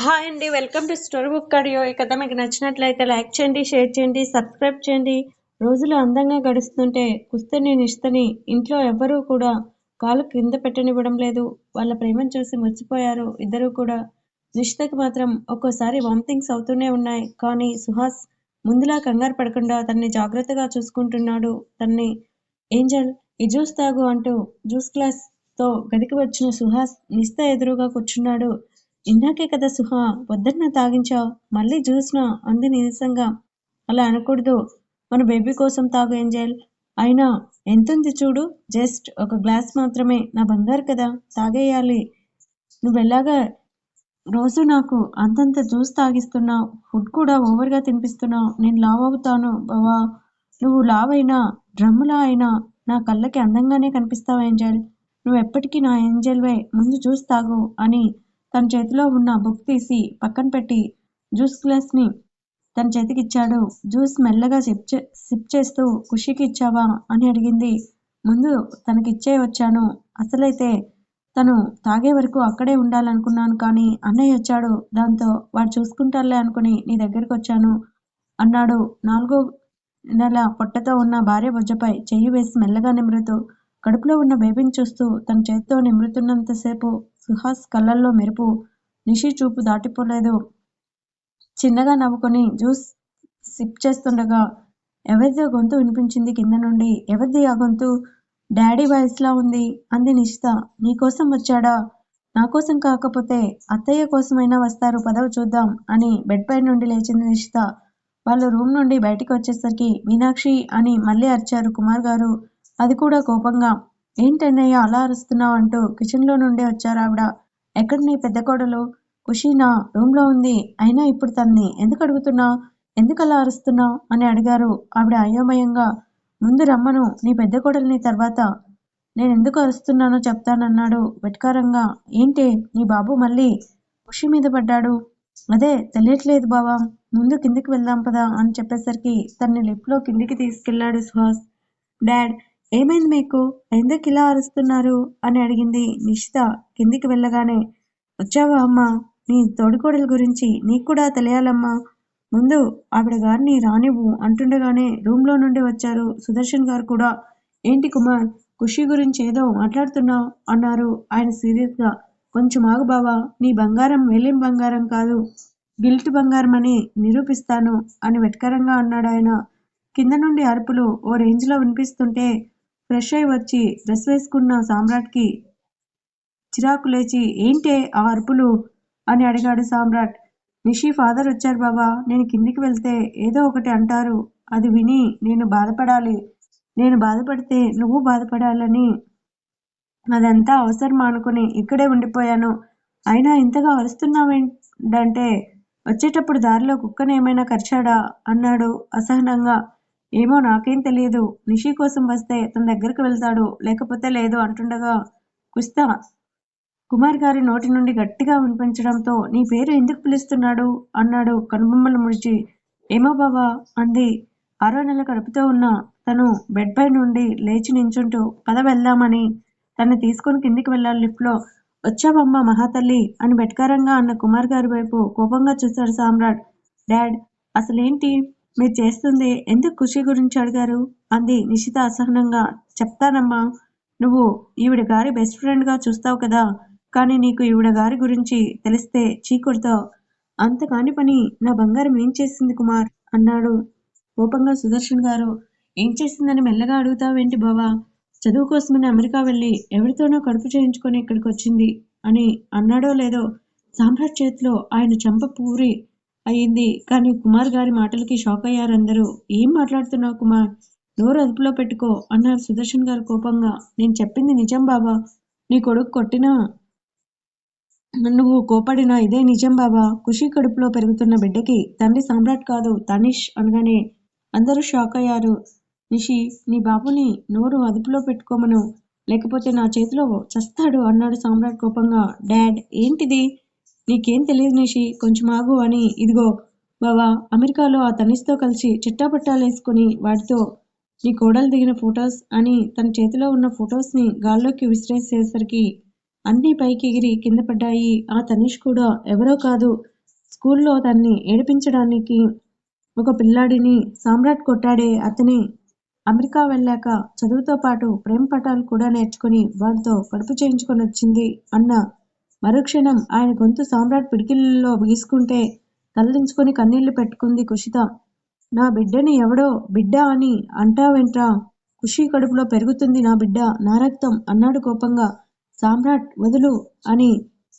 Hi అండి welcome to story book audio. ఈ కథ మీకు నచ్చినట్లయితే లైక్ చేయండి షేర్ చేయండి సబ్స్క్రైబ్ చేయండి. రోజులు అందంగా గడుస్తుంటే కుస్తని నిష్తని ఇంట్లో ఎవ్వరూ కూడా కాలు కింద పెట్టనివ్వడం లేదు. వాళ్ళ ప్రేమను చూసి మర్చిపోయారు. ఇద్దరూ కూడా నిష్తకి మాత్రం ఒక్కోసారి వామిటింగ్స్ అవుతూనే ఉన్నాయి. కానీ సుహాస్ ముందులా కంగారు పడకుండా తన్ని జాగ్రత్తగా చూసుకుంటున్నాడు. తన్ని ఏంజల్ ఈ జ్యూస్ తాగు అంటూ జ్యూస్ గ్లాస్తో గదికి వచ్చిన సుహాస్ నిస్త ఎదురుగా కూర్చున్నాడు. ఇందాకే కదా సుహా వద్దన్న తాగించావు. మళ్ళీ జ్యూస్నా? అంది నీరసంగా. అలా అనకూడదు. మన బేబీ కోసం తాగు ఏంజల్. అయినా ఎంతుంది చూడు. జస్ట్ ఒక గ్లాస్ మాత్రమే. నా బంగారు కదా తాగేయాలి. నువ్వెలాగా రోజు నాకు అంతంత జ్యూస్ తాగిస్తున్నావు? ఫుడ్ కూడా ఓవర్గా తినిపిస్తున్నావు. నేను లావ్ అవుతాను బావా. నువ్వు లావ్ అయినా డ్రమ్ములా అయినా నా కళ్ళకి అందంగానే కనిపిస్తావు ఏంజల్. నువ్వు ఎప్పటికీ నా ఏంజల్వే. ముందు జ్యూస్ తాగు అని తన చేతిలో ఉన్న బుక్ తీసి పక్కన పెట్టి జ్యూస్ గ్లాస్ని తన చేతికి ఇచ్చాడు. జ్యూస్ మెల్లగా సిప్ చే సిప్ చేస్తూ ఖుషికి ఇచ్చావా? అని అడిగింది. ముందు తనకిచ్చే వచ్చాను. అసలైతే తను తాగే వరకు అక్కడే ఉండాలనుకున్నాను కానీ అన్నయ్య వచ్చాడు. దాంతో వాడు చూసుకుంటారులే అనుకుని నీ దగ్గరికి వచ్చాను అన్నాడు. నాలుగో నెల పొట్టతో ఉన్న భార్య బొజ్జపై చెయ్యి వేసి మెల్లగా నిమరుతూ కడుపులో ఉన్న బేబీని చూస్తూ తన చేతితో నిమరుతున్నంతసేపు సుహాస్ కళ్ళల్లో మెరుపు నిషి చూపు దాటిపోలేదు. చిన్నగా నవ్వుకొని జ్యూస్ సిప్ చేస్తుండగా ఎవరిదో గొంతు వినిపించింది కింద నుండి. ఎవరిది ఆ గొంతు? డాడీ వాయిస్లా ఉంది అంది నిషిత. నీకోసం వచ్చాడా? నా కోసం కాకపోతే అత్తయ్య కోసమైనా వస్తారు పదవి చూద్దాం అని బెడ్ పై నుండి లేచింది నిషిత. వాళ్ళు రూమ్ నుండి బయటికి వచ్చేసరికి మీనాక్షి అని మళ్ళీ అరిచారు కుమార్ గారు. అది కూడా కోపంగా ఏంటన్నయ్య అలా అరుస్తున్నావు అంటూ కిచెన్లో నుండే వచ్చారావిడ. ఎక్కడ నీ పెద్ద కోడలు? ఖుషీనా? రూమ్లో ఉంది. అయినా ఇప్పుడు తన్ని ఎందుకు అడుగుతున్నావు ఎందుకు అలా అరుస్తున్నావు అని అడిగారు ఆవిడ అయోమయంగా. ముందు రమ్మను. నీ పెద్ద కోడల్ని తర్వాత నేను ఎందుకు అరుస్తున్నానో చెప్తానన్నాడు వెటకారంగా. ఏంటి? నీ బాబు మళ్ళీ ఖుషి మీద పడ్డాడు. అదే తెలియట్లేదు బావా. ముందు కిందికి వెళ్దాం పదా అని చెప్పేసరికి తన్ని లిఫ్ట్లో కిందికి తీసుకెళ్ళాడు సుహాస్. డాడ్ ఏమైంది మీకు? ఎందుకు ఇలా అరుస్తున్నారు? అని అడిగింది నిషిత కిందికి వెళ్ళగానే వచ్చావా అమ్మా? నీ తోడుకోడల గురించి నీకు కూడా తెలియాలమ్మా. ముందు ఆవిడ గారిని రానివ్వు అంటుండగానే రూమ్లో నుండి వచ్చారు సుదర్శన్ గారు కూడా. ఏంటి కుమార్ ఖుషి గురించి ఏదో మాట్లాడుతున్నావు అన్నారు ఆయన సీరియస్గా. కొంచెం ఆగు బావా నీ బంగారం వేలిం బంగారం కాదు గిల్ట్ బంగారం అని నిరూపిస్తాను అని వెటకరంగా అన్నాడు ఆయన కింద నుండి అరుపులు ఓ రేంజ్లో వినిపిస్తుంటే ఫ్రెష్ అయి వచ్చి డ్రెస్ వేసుకున్న సామ్రాట్కి చిరాకు లేచి ఏంటే ఆ అరుపులు? అని అడిగాడు సామ్రాట్. నిషి ఫాదర్ వచ్చారు బాబా. నేను కిందికి వెళ్తే ఏదో ఒకటి అంటారు. అది విని నేను బాధపడాలి. నేను బాధపడితే నువ్వు బాధపడాలని. అదంతా అవసరం అనుకుని ఇక్కడే ఉండిపోయాను. అయినా ఇంతగా అరుస్తున్నావేంటంటే వచ్చేటప్పుడు దారిలో కుక్కను ఏమైనా కరిచాడా? అన్నాడు అసహనంగా. ఏమో నాకేం తెలియదు నిషి కోసం వస్తే తన దగ్గరికి వెళ్తాడు. లేకపోతే లేదు అంటుండగా కుస్తా కుమార్ గారి నోటి నుండి గట్టిగా వినిపించడంతో నీ పేరు ఎందుకు పిలుస్తున్నాడు? అన్నాడు కనుబొమ్మలు ముడిచి. ఏమో బాబా అంది. ఆరో నెల కడుపుతో ఉన్న తను బెడ్ పై నుండి లేచి నించుంటూ పద వెళ్దామని. తన్ని తీసుకుని కిందికి వెళ్ళాలి లిఫ్ట్లో. వచ్చాబమ్మ మహాతల్లి అని బెట్కారంగా అన్న కుమార్ గారి వైపు కోపంగా చూశాడు సామ్రాట్. డాడ్ అసలేంటి? మీరు చేస్తుంది ఎందుకు ఖుషి గురించి అడిగారు? అంది నిషిత అసహనంగా. చెప్తానమ్మా నువ్వు ఈవిడ గారి బెస్ట్ ఫ్రెండ్గా చూస్తావు కదా కానీ నీకు ఈవిడ గారి గురించి తెలిస్తే చీకొడతావు. అంత కాని పని నా బంగారం ఏం చేసింది కుమార్? అన్నాడు కోపంగా సుదర్శన్ గారు. ఏం చేసిందని మెల్లగా అడుగుతావేంటి బావా? చదువు కోసమని అమెరికా వెళ్ళి ఎవరితోనో కడుపు చేయించుకొని ఇక్కడికి వచ్చింది అని అన్నాడో లేదో సామ్రాట్ చేతిలో ఆయన చంప పూరి అయింది. కానీ కుమార్ గారి మాటలకి షాక్ అయ్యారందరూ. ఏం మాట్లాడుతున్నావు కుమార్? నోరు అదుపులో పెట్టుకో అన్నారు సుదర్శన్ గారు కోపంగా. నేను చెప్పింది నిజం బాబా. నీ కొడుకు కొట్టినా నువ్వు కోపడినా ఇదే నిజం బాబా. ఖుషి కడుపులో పెరుగుతున్న బిడ్డకి తండ్రి సామ్రాట్ కాదు తనిష్ అనగానే అందరూ షాక్ అయ్యారు. నిషి నీ బాబుని నోరు అదుపులో పెట్టుకోమను. లేకపోతే నా చేతిలో చస్తాడు అన్నాడు సామ్రాట్ కోపంగా. డాడ్ ఏంటిది? నీకేం తెలియదు నిషి కొంచెం ఆగు అని ఇదిగో బావా అమెరికాలో ఆ తనిస్తో కలిసి చిట్టాపట్టాలేసుకుని వాటితో నీ కోడలు దిగిన ఫొటోస్ అని తన చేతిలో ఉన్న ఫొటోస్ని గాల్లోకి విసిరేసేసరికి అన్నీ పైకి ఎగిరి కింద పడ్డాయి. ఆ తనీష్ కూడా ఎవరో కాదు స్కూల్లో తన్ని ఏడిపించడానికి ఒక పిల్లాడిని సామ్రాట్ కొట్టాడే అతనే. అమెరికా వెళ్ళాక చదువుతో పాటు ప్రేమ పటాలు కూడా నేర్చుకుని వాడితో కడుపు చేయించుకొని వచ్చింది అన్న మరుక్షణం ఆయన గొంతు సామ్రాట్ పిడికిల్లో గీసుకుంటే తలదించుకొని కన్నీళ్ళు పెట్టుకుంది కుషిత. నా బిడ్డని ఎవడో బిడ్డ అని అంటావేంట్రా? ఖుషి కడుపులో పెరుగుతుంది నా బిడ్డ నా రక్తం అన్నాడు కోపంగా. సామ్రాట్ వదులు అని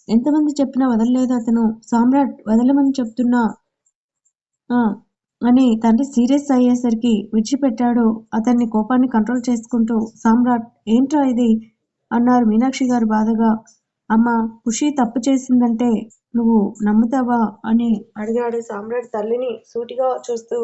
ఎంతమంది చెప్పినా వదలలేదు అతను. సామ్రాట్ వదలమని చెప్తున్నా అని తండ్రి సీరియస్ అయ్యేసరికి విడిచిపెట్టాడు. అతన్ని కోపాన్ని కంట్రోల్ చేసుకుంటూ సామ్రాట్ ఏంట్రా ఇది? అన్నారు మీనాక్షి గారు బాధగా. అమ్మ ఖుషి తప్పు చేసిందంటే నువ్వు నమ్ముతావా? అని అడిగాడు సామ్రాట్ తల్లిని సూటిగా చూస్తూ